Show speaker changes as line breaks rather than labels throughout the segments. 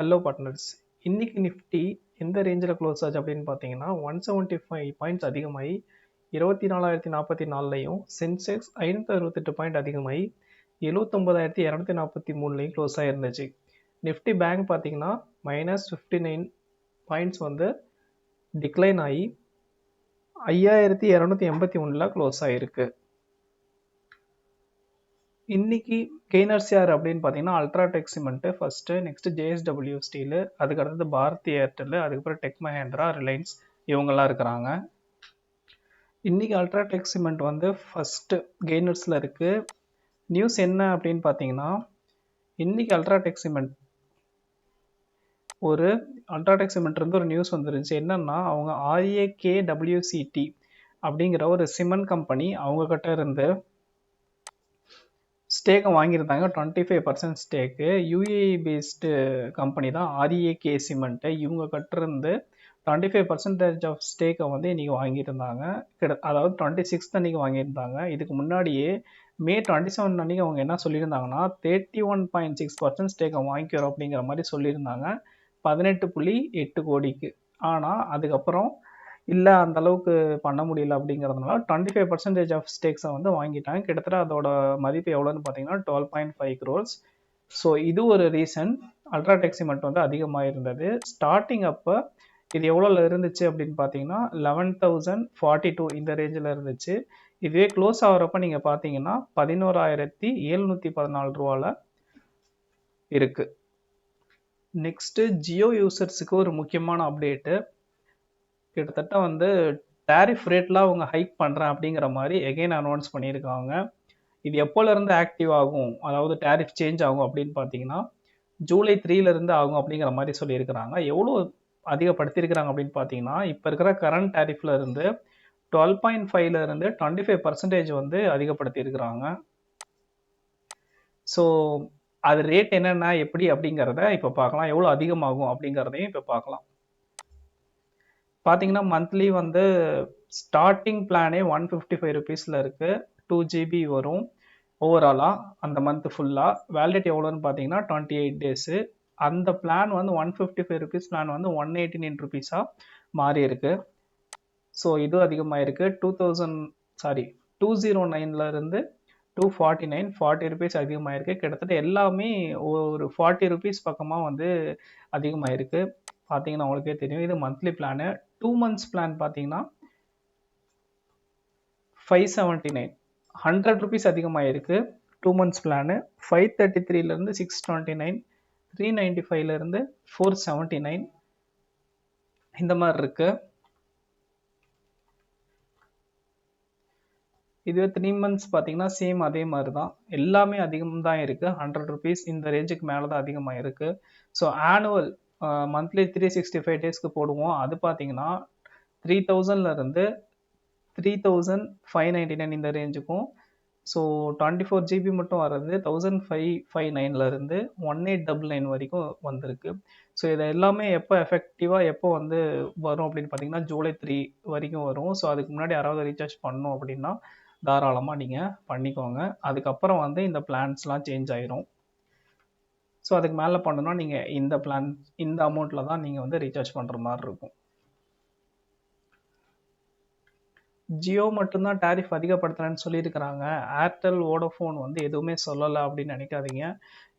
Hello partners இன்னைக்கு Nifty எந்த ரேஞ்சில் க்ளோஸ் ஆச்சு அப்படின்னு பார்த்தீங்கன்னா ஒன் செவன்ட்டி ஃபைவ் பாயிண்ட்ஸ் அதிகமாகி இருபத்தி நாலாயிரத்தி நாற்பத்தி நாலுலையும் சென்செக்ஸ் ஐநூற்றி அறுபத்தெட்டு பாயிண்ட் அதிகமாகி எழுவத்தொம்பதாயிரத்தி இரநூத்தி நாற்பத்தி மூணுலையும் க்ளோஸ் ஆகிருந்துச்சு நிஃப்டி பேங்க் பார்த்தீங்கன்னா மைனஸ் ஃபிஃப்டி நைன் பாயிண்ட்ஸ் வந்து டிக்ளைன் ஆகி ஐயாயிரத்தி இரநூத்தி எண்பத்தி ஒன்றில் க்ளோஸ் ஆகிருக்கு இன்னைக்கு கெய்னர்ஸ் யார் அப்படின்னு பார்த்தீங்கன்னா UltraTech cement first next JSW steel அதுக்கு அடுத்தது பாரதி ஏர்டெல்லு அதுக்கப்புறம் டெக் மஹேந்திரா ரிலையன்ஸ் இவங்கெல்லாம் இருக்கிறாங்க. இன்றைக்கி அல்ட்ராடெக் சிமெண்ட் வந்து ஃபஸ்ட்டு கெய்னர்ஸில் இருக்குது நியூஸ் என்ன அப்படின்னு பார்த்தீங்கன்னா இன்றைக்கி அல்ட்ராடெக் சிமெண்ட் ஒரு அல்ட்ராடெக் சிமெண்ட் இருந்து ஒரு நியூஸ் வந்துருந்துச்சு. என்னன்னா அவங்க ஆர்ஏகே டபிள்யூசிடி அப்படிங்கிற ஒரு சிமெண்ட் கம்பெனி அவங்கக்கிட்ட இருந்து ஸ்டேக்கை வாங்கியிருந்தாங்க. Twenty five percent stake UAE based company தான். ஆர்ஏகே சிமெண்ட்டு இவங்க கட்டிருந்து டுவெண்ட்டி ஃபைவ் பர்சன்டேஜ் ஆஃப் ஸ்டேக்கை வந்து இன்றைக்கி வாங்கியிருந்தாங்க. கிட்ட அதாவது டுவெண்ட்டி சிக்ஸ்த் அன்றைக்கி வாங்கியிருந்தாங்க. இதுக்கு முன்னாடியே மே டுவெண்ட்டி செவன் அன்றைக்கி அவங்க என்ன சொல்லியிருந்தாங்கன்னா thirty one point six percent ஸ்டேக்கை வாங்கிக்கிறோம் அப்படிங்கிற மாதிரி சொல்லியிருந்தாங்க. பதினெட்டு புள்ளி எட்டு கோடிக்கு. ஆனால் அதுக்கப்புறம் இல்லை அந்த அளவுக்கு பண்ண முடியல அப்படிங்கிறதுனால டுவெண்ட்டி ஃபைவ் பர்சன்டேஜ் ஆஃப் ஸ்டேக்ஸை வந்து வாங்கிட்டாங்க. கிட்டத்தட்ட அதோட மதிப்பு எவ்வளோன்னு பார்த்தீங்கன்னா twelve point five crores so இது ஒரு ரீசன் அல்ட்ராடெக் சிமெண்ட் வந்து அதிகமாக இருந்தது ஸ்டார்டிங் அப்போ இது எவ்வளோல இருந்துச்சு அப்படின்னு பார்த்தீங்கன்னா லெவன் தௌசண்ட் ஃபார்ட்டி டூ இந்த ரேஞ்சில் இருந்துச்சு. இதுவே க்ளோஸ் ஆகிறப்ப நீங்கள் பார்த்தீங்கன்னா பதினோராயிரத்தி ஏழ்நூற்றி பதினாலு ரூபாவில் இருக்குது நெக்ஸ்ட்டு ஜியோ யூசர்ஸுக்கு ஒரு முக்கியமான அப்டேட்டு கிட்டத்தட்ட வந்து டேரிஃப் ரேட்லாம் அவங்க ஹைக் பண்ணுறேன் அப்படிங்கிற மாதிரி எகெயின் அனௌன்ஸ் பண்ணியிருக்காங்க. இது எப்போலேருந்து ஆக்டிவ் ஆகும்? அதாவது டேரிஃப் சேஞ்ச் ஆகும் அப்படின்னு பார்த்தீங்கன்னா ஜூலை த்ரீலேருந்து ஆகும் அப்படிங்கிற மாதிரி சொல்லியிருக்கிறாங்க. எவ்வளோ அதிகப்படுத்தியிருக்கிறாங்க அப்படின்னு பார்த்தீங்கன்னா இப்போ இருக்கிற கரண்ட் டேரிஃப்ல இருந்து டுவெல் பாயிண்ட் ஃபைவ்ல இருந்து டுவெண்ட்டி ஃபைவ் பர்சன்டேஜ் வந்து அதிகப்படுத்தியிருக்கிறாங்க. ஸோ அது ரேட் என்னென்ன எப்படி அப்படிங்கிறத இப்போ பார்க்கலாம். எவ்வளோ அதிகமாகும் அப்படிங்கிறதையும் இப்போ பார்க்கலாம். பார்த்தீங்கன்னா மந்த்லி வந்து ஸ்டார்டிங் பிளானே ஒன் ஃபிஃப்டி ஃபைவ் ருபீஸில் இருக்குது டூ ஜிபி வரும். ஓவராலாக அந்த மந்த் ஃபுல்லாக வேலிடிட்டி எவ்வளோன்னு பார்த்தீங்கன்னா டுவெண்ட்டி எயிட் டேஸு அந்த பிளான் வந்து one fifty five rupees plan வந்து ஒன் எயிட்டி நைன் ருபீஸாக மாறி இருக்கு. ஸோ இது அதிகமாக இருக்குது two thousand sorry two zero நைன்லேருந்து two forty nine forty rupees அதிகமாக இருக்குது கிட்டத்தட்ட எல்லாமே ஒரு ஃபார்ட்டி ருபீஸ் பக்கமாக வந்து அதிகமாக இருக்குது பார்த்தீங்கன்னா உங்களுக்கே தெரியும். இது monthly plan two months plan பார்த்தீங்கன்னா five seventy nine hundred rupees அதிகமாக இருக்குது two months plan five thirty த்ரீலேருந்து six twenty nine three ninety ஃபைவ்லேருந்து ஃபோர் செவன்ட்டி நைன் இந்த மாதிரி இருக்குது இதுவே த்ரீ மந்த்ஸ் பார்த்தீங்கன்னா சேம் அதே மாதிரி தான் எல்லாமே அதிகம் தான் இருக்குது ஹண்ட்ரட் ருபீஸ் இந்த ரேஞ்சுக்கு மேலே தான் அதிகமாக இருக்குது so annual monthly three sixty five டேஸ்க்கு போடுவோம். அது பார்த்தீங்கன்னா த்ரீ தௌசண்ட்லேருந்து three thousand five ninety nine இந்த ரேஞ்சுக்கும் ஸோ டுவெண்ட்டி ஃபோர் ஜிபி மட்டும் வர்றது தௌசண்ட் ஃபைவ் ஃபைவ் நைன்லேருந்து ஒன் எயிட் டபுள் நைன் வரைக்கும் வந்திருக்கு. ஸோ இதை எல்லாமே எப்போ எஃபெக்டிவாக எப்போ வந்து வரும் அப்படின்னு பார்த்தீங்கன்னா ஜூலை த்ரீ வரைக்கும் வரும். ஸோ அதுக்கு முன்னாடி யாராவது ரீசார்ஜ் பண்ணோம் அப்படின்னா தாராளமாக நீங்கள் பண்ணிக்கோங்க. அதுக்கப்புறம் வந்து இந்த பிளான்ஸ்லாம் சேஞ்ச் ஆயிரும். ஸோ அதுக்கு மேலே பண்ணணும்னா நீங்கள் இந்த பிளான் இந்த அமௌண்ட்டில் தான் நீங்கள் வந்து ரீசார்ஜ் பண்ணுற மாதிரி இருக்கும். ஜியோ மட்டும்தான் டேரிஃப் அதிகப்படுத்துறேன்னு சொல்லியிருக்கிறாங்க. ஏர்டெல் ஓடோஃபோன் வந்து எதுவுமே சொல்லலை அப்படின்னு நினைக்காதீங்க.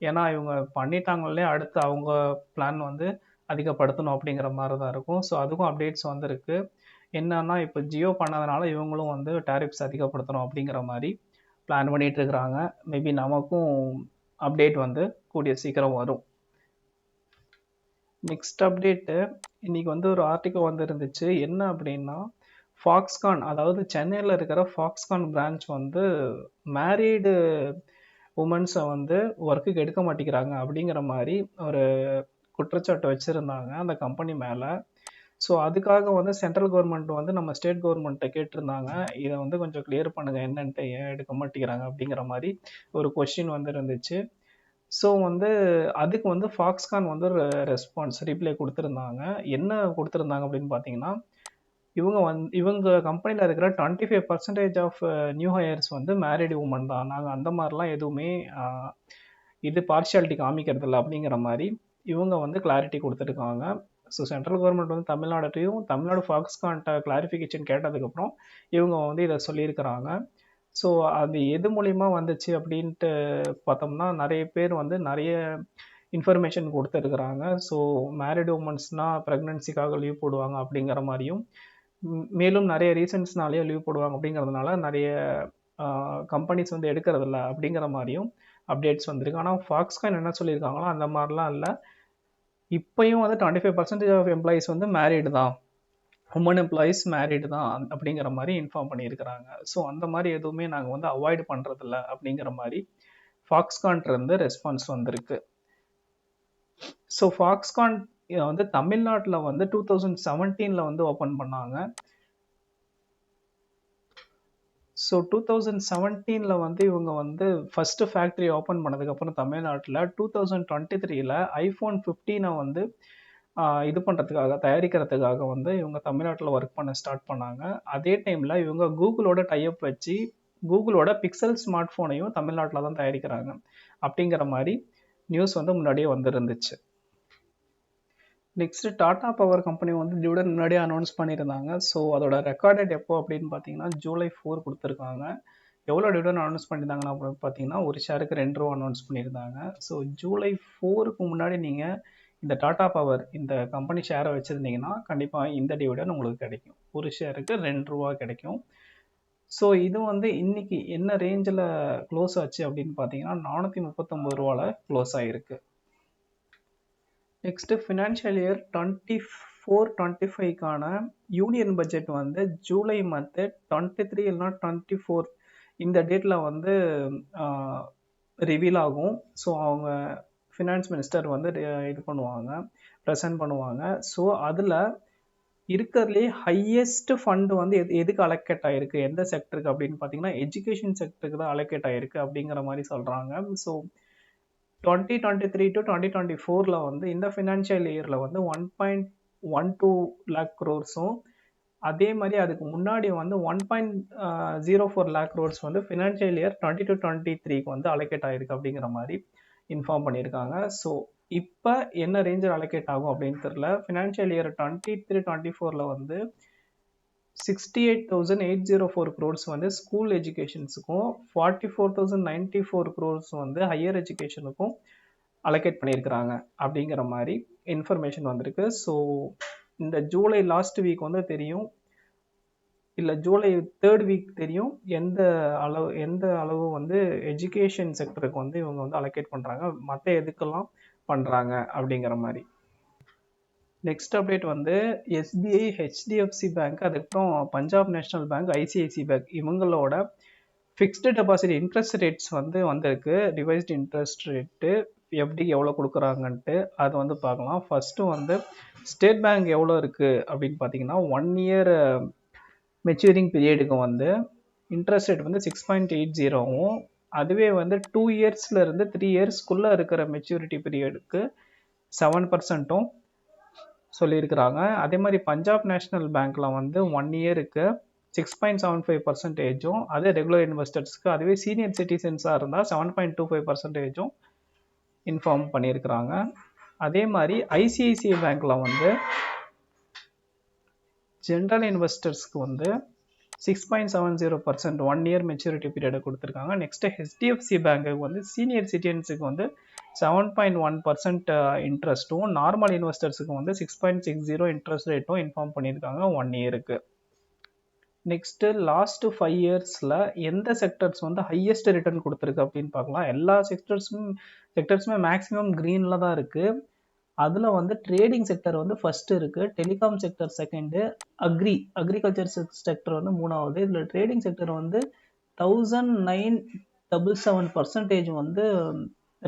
ஏன்னா இவங்க பண்ணிட்டாங்களே அடுத்து அவங்க பிளான் வந்து அதிகப்படுத்தணும் அப்படிங்கிற மாதிரி தான் இருக்கும். ஸோ அதுக்கும் அப்டேட்ஸ் வந்திருக்கு. என்னன்னா இப்போ ஜியோ பண்ணதுனால இவங்களும் வந்து டேரிஃப்ஸ் அதிகப்படுத்தணும் அப்படிங்கிற மாதிரி பிளான் பண்ணிகிட்டு இருக்கிறாங்க. மேபி நமக்கும் அப்டேட் வந்து கூடிய சீக்கிரம் வரும். நெக்ஸ்ட் அப்டேட்டு இன்னைக்கு வந்து ஒரு ஆர்டிக்கல் வந்துருந்துச்சு. என்ன அப்படின்னா ஃபாக்ஸ்கான் அதாவது சென்னையில் இருக்கிற ஃபாக்ஸ்கான் பிரான்ச் வந்து மேரீடு உமன்ஸை வந்து ஒர்க்குக்கு எடுக்க மாட்டேங்கிறாங்க. அப்படிங்கிற மாதிரி ஒரு குற்றச்சாட்டு வச்சுருந்தாங்க அந்த கம்பெனி மேலே. ஸோ அதுக்காக வந்து சென்ட்ரல் கவர்மெண்ட் வந்து நம்ம ஸ்டேட் கவர்மெண்ட்டை கேட்டிருந்தாங்க. இதை வந்து கொஞ்சம் கிளியர் பண்ணுங்கள் என்னன்ட்டு ஏன் எடுக்க மாட்டேங்கிறாங்க அப்படிங்கிற மாதிரி ஒரு கொஷின் வந்து இருந்துச்சு ஸோ வந்து அதுக்கு வந்து ஃபாக்ஸ்கான் வந்து ஒரு ரெஸ்பான்ஸ் ரிப்ளை கொடுத்துருந்தாங்க. என்ன கொடுத்துருந்தாங்க அப்படின்னு பார்த்தீங்கன்னா இவங்க வந் இவங்க கம்பெனியில் இருக்கிற twenty five percentage of new hires வந்து மேரிடு உமன் தான். நாங்கள் அந்த மாதிரிலாம் எதுவுமே இது பார்ஷியாலிட்டி காமிக்கிறது இல்லை அப்படிங்கிற மாதிரி இவங்க வந்து கிளாரிட்டி கொடுத்துருக்காங்க. ஸோ சென்ட்ரல் கவர்மெண்ட் வந்து தமிழ்நாட்டையும் தமிழ்நாடு ஃபாக்ஸ்கான்ட்ட கிளாரிஃபிகேஷன் கேட்டதுக்கப்புறம் இவங்க வந்து இதை சொல்லியிருக்கிறாங்க. ஸோ அது எது மூலிமா வந்துச்சு அப்படின்ட்டு பார்த்தோம்னா நிறைய பேர் வந்து நிறைய இன்ஃபர்மேஷன் கொடுத்துருக்குறாங்க. ஸோ மேரிட் உமன்ஸ்னால் ப்ரெக்னன்சிக்காக லீவ் போடுவாங்க அப்படிங்கிற மாதிரியும் மேலும் நிறைய ரீசன்ஸ்னாலேயே லீவ் போடுவாங்க அப்படிங்கிறதுனால நிறைய கம்பெனிஸ் வந்து எடுக்கிறதில்ல அப்படிங்கிற மாதிரியும் அப்டேட்ஸ் வந்திருக்கு. ஆனால் ஃபாக்ஸ்கான் என்ன சொல்லியிருக்காங்களோ அந்த மாதிரிலாம் இல்லை. இப்பயும் வந்து twenty five percentage of employees வந்து மேரிடு தான். உமன் எம்ப்ளாயிஸ் மேரிடு தான் அப்படிங்கிற மாதிரி இன்ஃபார்ம் பண்ணியிருக்கிறாங்க. ஸோ அந்த மாதிரி எதுவுமே நாங்கள் வந்து அவாய்ட் பண்ணுறதில்ல அப்படிங்கிற மாதிரி ஃபாக்ஸ்கான்ட்ருந்து ரெஸ்பான்ஸ் வந்திருக்கு. ஸோ ஃபாக்ஸ்கான் வந்து தமிழ்நாட்டில் வந்து டூ தௌசண்ட் செவன்டீனில் வந்து ஓப்பன் பண்ணாங்க. ஸோ டூ தௌசண்ட் செவன்டீனில் வந்து இவங்க வந்து ஃபஸ்ட்டு ஃபேக்ட்ரி ஓப்பன் பண்ணதுக்கப்புறம் தமிழ்நாட்டில் டூ தௌசண்ட் டுவெண்ட்டி த்ரீல ஐஃபோன் ஃபிஃப்டீனை வந்து இது பண்ணுறதுக்காக தயாரிக்கிறதுக்காக வந்து இவங்க தமிழ்நாட்டில் ஒர்க் பண்ண ஸ்டார்ட் பண்ணாங்க. அதே டைமில் இவங்க கூகுளோட டைப் வச்சு கூகுளோட பிக்சல் ஸ்மார்ட் ஃபோனையும் தமிழ்நாட்டில் தான் தயாரிக்கிறாங்க. அப்படிங்கிற மாதிரி நியூஸ் வந்து முன்னாடியே வந்துருந்துச்சு. நெக்ஸ்ட் டாடா பவர் கம்பெனி வந்து டிவிடன் முன்னாடியே அனௌன்ஸ் பண்ணியிருந்தாங்க. ஸோ அதோட ரெக்கார்டட் எப்போ அப்படின்னு பார்த்தீங்கன்னா ஜூலை ஃபோர் கொடுத்துருக்காங்க. எவ்வளோ டிவிடன் அனௌன்ஸ் பண்ணியிருந்தாங்கன்னா அப்படின்னு பார்த்தீங்கன்னா ஒரு ஷேருக்கு ரெண்டு ரூபா அனௌன்ஸ் பண்ணியிருந்தாங்க. ஸோ ஜூலை ஃபோருக்கு முன்னாடி நீங்கள் இந்த டாடா பவர் இந்த கம்பெனி ஷேரை வச்சுருந்தீங்கன்னா கண்டிப்பாக இந்த டிவிடன் உங்களுக்கு கிடைக்கும். ஒரு ஷேருக்கு ரெண்டு ரூபா கிடைக்கும். ஸோ இது வந்து இன்றைக்கி என்ன ரேஞ்சில் க்ளோஸ் ஆச்சு அப்படின்னு பார்த்தீங்கன்னா நானூற்றி முப்பத்தொம்பது ரூபாவில் க்ளோஸ் ஆகிருக்கு next financial year twenty four twenty ஃபைவ்க்கான union budget வந்து ஜூலை மந்த்து டுவெண்ட்டி த்ரீ இல்லைனா டுவெண்ட்டி ஃபோர் இந்த டேட்டில் வந்து ரிவீல் ஆகும். ஸோ அவங்க ஃபினான்ஸ் மினிஸ்டர் வந்து இது பண்ணுவாங்க ப்ரெசென்ட் பண்ணுவாங்க. ஸோ அதில் இருக்கிறதுலே ஹையஸ்ட் ஃபண்டு வந்து எது எதுக்கு அலோகேட் ஆகிருக்கு எந்த செக்டருக்கு அப்படின்னு பார்த்தீங்கன்னா எஜுகேஷன் செக்டருக்கு தான் அலோகேட் ஆகிருக்கு அப்படிங்கிற மாதிரி சொல்கிறாங்க so twenty twenty three to twenty twenty ஃபோரில் வந்து இந்த ஃபினான்ஷியல் இயரில் வந்து one point one two lakh க்ரோர்ஸும் அதே மாதிரி அதுக்கு முன்னாடி வந்து one point zero four lakh crores வந்து financial year twenty two twenty த்ரீக்கு வந்து அலோகேட் ஆகிருக்கு அப்படிங்கிற மாதிரி இன்ஃபார்ம் பண்ணியிருக்காங்க. ஸோ இப்போ என்ன ரேஞ்சில் அலோகேட் ஆகும் அப்படின்னு தெரில financial year twenty three twenty ஃபோரில் வந்து sixty eight thousand eight zero four crores வந்து school எஜுகேஷன்ஸுக்கும் forty four thousand ninety four crores வந்து ஹையர் எஜுகேஷனுக்கும் அலோகேட் பண்ணியிருக்கிறாங்க அப்படிங்கிற மாதிரி இன்ஃபர்மேஷன் வந்திருக்கு. ஸோ இந்த ஜூலை லாஸ்ட் வீக் வந்து தெரியும். இல்லை ஜூலை தேர்ட் வீக் தெரியும். எந்த அளவு எந்த அளவு வந்து எஜுகேஷன் செக்டருக்கு வந்து இவங்க வந்து அலோகேட் பண்ணுறாங்க மற்ற எதுக்கெல்லாம் பண்ணுறாங்க அப்படிங்கிற மாதிரி. நெக்ஸ்ட் அப்டேட் வந்து எஸ்பிஐ ஹெச்டிஎஃப்சி பேங்க் அதுக்கப்புறம் Punjab national bank ICICI bank இவங்களோட ஃபிக்ஸ்டு டெபாசிட் இன்ட்ரெஸ்ட் ரேட்ஸ் வந்து வந்திருக்கு. ரிவைஸ்டு இன்ட்ரெஸ்ட் ரேட்டு எப்படி எவ்வளோ கொடுக்குறாங்கன்ட்டு அது வந்து பார்க்கலாம். ஃபஸ்ட்டு வந்து ஸ்டேட் பேங்க் எவ்வளோ இருக்குது அப்படின்னு பார்த்தீங்கன்னா ஒன் இயர் மெச்சூரிங் பீரியடுக்கு வந்து இன்ட்ரெஸ்ட் ரேட் வந்து சிக்ஸ் பாயிண்ட் எயிட் ஜீரோவும் அதுவே வந்து டூ இயர்ஸ்லேருந்து த்ரீ இயர்ஸ்க்குள்ளே இருக்கிற மெச்சூரிட்டி பீரியடுக்கு செவன் பர்சன்ட்டும் சொல்லியிருக்கிறாங்க. அதே மாதிரி பஞ்சாப் நேஷனல் பேங்க்ல வந்து ஒன் இயருக்கு சிக்ஸ் பாயிண்ட் செவன் ஃபைவ் பர்சன்டேஜும் அதே ரெகுலர் இன்வெஸ்டர்ஸ்க்கு அதுவே சீனியர் சிட்டிசன்ஸாக இருந்தால் செவன் பாயிண்ட் டூ ஃபைவ் பர்சன்டேஜும் இன்ஃபார்ம் பண்ணியிருக்கிறாங்க. அதே மாதிரி ஐசிஐசிஐ பேங்க்ல வந்து ஜென்ரல் இன்வெஸ்டர்ஸ்க்கு வந்து six point seven zero percent one year maturity பீரியடை கொடுத்துருக்காங்க. நெக்ஸ்ட் ஹெச்டிஎஃப்சி பேங்க்கு வந்து சீனியர் சிட்டிசன்ஸுக்கு வந்து செவன் பாயிண்ட் ஒன் பர்சன்ட் இன்ட்ரெஸ்ட்டும் நார்மல் இன்வெஸ்டர்ஸுக்கு வந்து six point six zero interest ரேட்டும் இன்ஃபார்ம் பண்ணியிருக்காங்க ஒன் இயருக்கு நெக்ஸ்ட்டு லாஸ்ட் ஃபைவ் இயர்ஸில் எந்த செக்டர்ஸ் வந்து ஹையஸ்ட் ரிட்டர்ன் கொடுத்துருக்கு அப்படின்னு பார்க்கலாம். எல்லா செக்டர்ஸும் செக்டர்ஸுமே மேக்ஸிமம் க்ரீனில் தான் இருக்குது அதில் வந்து ட்ரேடிங் செக்டர் வந்து ஃபஸ்ட்டு இருக்குது telecom sector second agri agriculture sector வந்து மூணாவது. இதில் ட்ரேடிங் செக்டர் வந்து thousand nine double seven percentage வந்து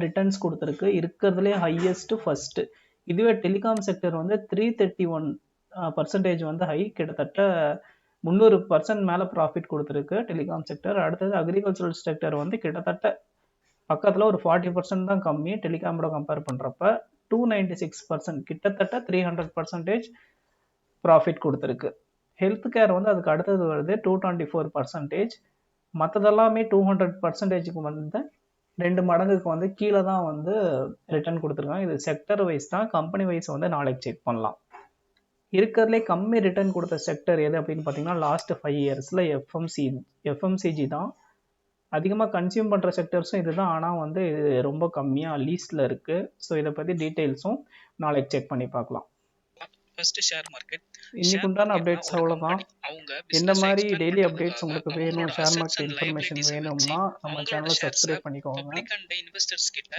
ரிட்டர்ன்ஸ் கொடுத்துருக்கு. இருக்கிறதுலே ஹையஸ்ட்டு ஃபஸ்ட்டு இதுவே டெலிகாம் செக்டர் வந்து த்ரீ தேர்ட்டி ஒன் பர்சன்டேஜ் வந்து ஹை கிட்டத்தட்ட முந்நூறு பர்சன்ட் மேலே ப்ராஃபிட் கொடுத்துருக்கு டெலிகாம் செக்டர் அடுத்தது அக்ரிகல்ச்சரல் செக்டர் வந்து கிட்டத்தட்ட பக்கத்தில் ஒரு ஃபார்ட்டி பர்சன்ட் தான் கம்மி டெலிகாமோட கம்பேர் பண்ணுறப்ப டூ நைன்டி சிக்ஸ் பர்சன்ட் கிட்டத்தட்ட த்ரீ ஹண்ட்ரட் பர்சன்டேஜ் ப்ராஃபிட் கொடுத்துருக்கு. ஹெல்த் கேர் வந்து அதுக்கு அடுத்தது வருது டூ டுவெண்ட்டி ஃபோர் பர்சன்டேஜ் மற்றதெல்லாமே டூ ஹண்ட்ரட் பர்சன்டேஜுக்கு வந்து ரெண்டு மடங்குக்கு வந்து கீழே தான் வந்து ரிட்டர்ன் கொடுத்துருக்காங்க. இது செக்டர் வைஸ் தான் கம்பெனி வைஸ் வந்து நாளைக்கு செக் பண்ணலாம். இருக்கிறதுலே கம்மி ரிட்டர்ன் கொடுத்த செக்டர் எது அப்படின்னு பார்த்தீங்கன்னா லாஸ்ட் ஃபைவ் இயர்ஸில் எஃப்எம்சி எஃப்எம்சிஜி தான். அதிகமாக கன்சியூம் பண்ணுற செக்டர்ஸும் இதுதான். ஆனால் வந்து இது ரொம்ப கம்மியாக லீஸ்டில் இருக்குது ஸோ இதை பற்றி டீட்டெயில்ஸும் நாளைக்கு செக் பண்ணி பார்க்கலாம்.
ஃபர்ஸ்ட் ஷேர் மார்க்கெட்
இன்னைக்கு உண்டான அப்டேட்ஸ் அவ்வளோதான் இந்த மாதிரி டெய்லி அப்டேட்ஸ் உங்களுக்கு வேணும்? ஷேர் மார்க்கெட் இன்ஃபர்மேஷன் வேணும்னா நம்ம சேனலை சப்ஸ்கிரைப் பண்ணிக்கோங்க.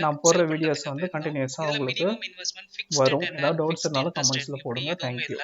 நான் போடுற வீடியோஸ் வந்து கண்டினியூஸாக உங்களுக்கு வரும். ஏதாவது டவுட்ஸ் இருந்தாலும் கமெண்ட்ஸில் போடுங்க. தேங்க்யூ